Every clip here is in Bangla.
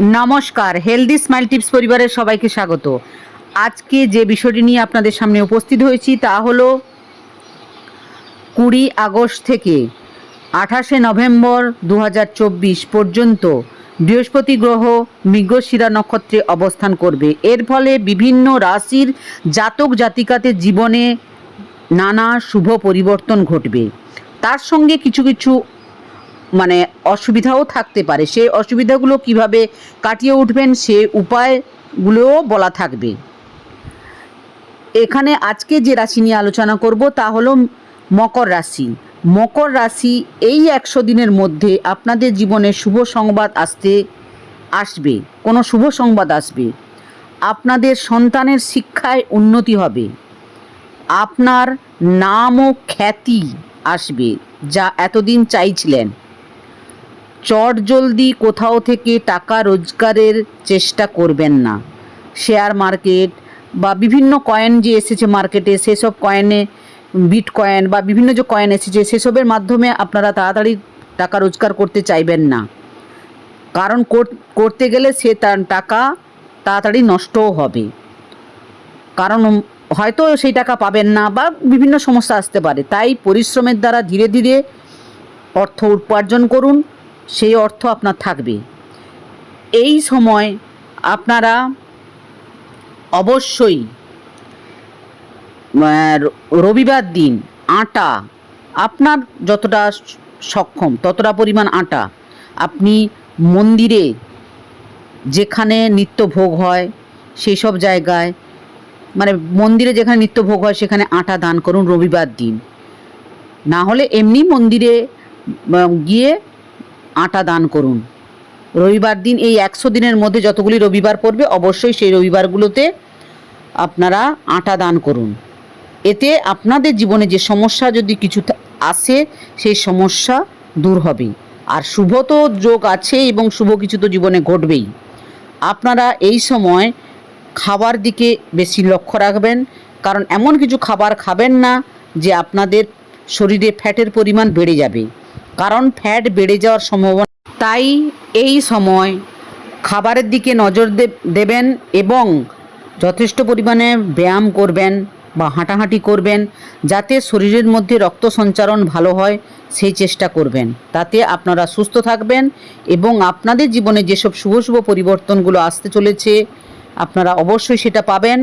নমস্কার হেলদি স্মাইল টিপস পরিবারের সবাইকে স্বাগত। আজকে যে বিষয়টি নিয়ে আপনাদের সামনে উপস্থিত হয়েছি তা হলো কুড়ি আগস্ট থেকে আঠাশে নভেম্বর দু হাজার চব্বিশ পর্যন্ত বৃহস্পতি গ্রহ মৃগশিরা নক্ষত্রে অবস্থান করবে। এর ফলে বিভিন্ন রাশির জাতক জাতিকাতে জীবনে নানা শুভ পরিবর্তন ঘটবে। তার সঙ্গে কিছু কিছু মানে অসুবিধাও থাকতে পারে। সেই অসুবিধাগুলো কীভাবে কাটিয়ে উঠবেন সে উপায়গুলোও বলা থাকবে। এখানে আজকে যে রাশি নিয়ে আলোচনা করব তা হলো মকর রাশি। মকর রাশি এই একশো দিনের মধ্যে আপনাদের জীবনে শুভ সংবাদ আসতে আসবে, কোনো শুভ সংবাদ আসবে। আপনাদের সন্তানের শিক্ষায় উন্নতি হবে। আপনার নাম ও খ্যাতি আসবে, যা এতদিন চাইছিলেন। চট জলদি কোথাও থেকে টাকা রোজগারের চেষ্টা করবেন না। শেয়ার মার্কেট বা বিভিন্ন কয়েন যে এসেছে মার্কেটে, সেসব কয়েনে বিট কয়েন বা বিভিন্ন যে কয়েন এসেছে, সেসবের মাধ্যমে আপনারা তাড়াতাড়ি টাকা রোজগার করতে চাইবেন না। কারণ করতে গেলে সে তার টাকা তাড়াতাড়ি নষ্টও হবে। কারণ হয়তো সেই টাকা পাবেন না বা বিভিন্ন সমস্যা আসতে পারে। তাই পরিশ্রমের দ্বারা ধীরে ধীরে অর্থ উপার্জন করুন। সেই অর্থ আপনার থাকবে। এই সময় আপনারা অবশ্যই রবিবার দিন আটা, আপনার যতটা সক্ষম, ততটা পরিমাণ আটা আপনি মন্দিরে যেখানে নিত্য ভোগ হয়, সেই সব জায়গায় মানে মন্দিরে যেখানে নিত্য ভোগ হয়, সেখানে আটা দান করুন রবিবার দিন। না হলে এমনি মন্দিরে গিয়ে আটা দান করুন। রবিবার দিন এই একশো দিনের মধ্যে যতগুলি রবিবার পড়বে, অবশ্যই সেই রবিবারগুলোতে আপনারা আটা দান করুন। এতে আপনাদের জীবনে যে সমস্যা যদি কিছু আসে, সেই সমস্যা দূর হবে। আর শুভ তো যোগ আছে এবং শুভ কিছু তো জীবনে ঘটবেই। আপনারা এই সময় খাবার দিকে বেশি লক্ষ্য রাখবেন, কারণ এমন কিছু খাবার খাবেন না যে আপনাদের শরীরে ফ্যাটের পরিমাণ বেড়ে যাবে। কারণ ফ্যাট বেড়ে যাওয়ার সম্ভাবনা। তাই এই সময় খাবারের দিকে নজর দেবেন এবং যথেষ্ট পরিমাণে ব্যায়াম করবেন বা হাঁটাহাঁটি করবেন যাতে শরীরের মধ্যে রক্ত সঞ্চারণ ভালো হয়, সেই চেষ্টা করবেন। তাতে আপনারা সুস্থ থাকবেন এবং আপনাদের জীবনে যেসব শুভ শুভ পরিবর্তনগুলো আসতে চলেছে, আপনারা অবশ্যই সেটা পাবেন।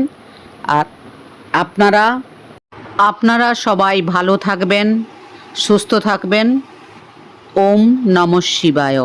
আর আপনারা আপনারা সবাই ভালো থাকবেন, সুস্থ থাকবেন। ওম নম শিবায়।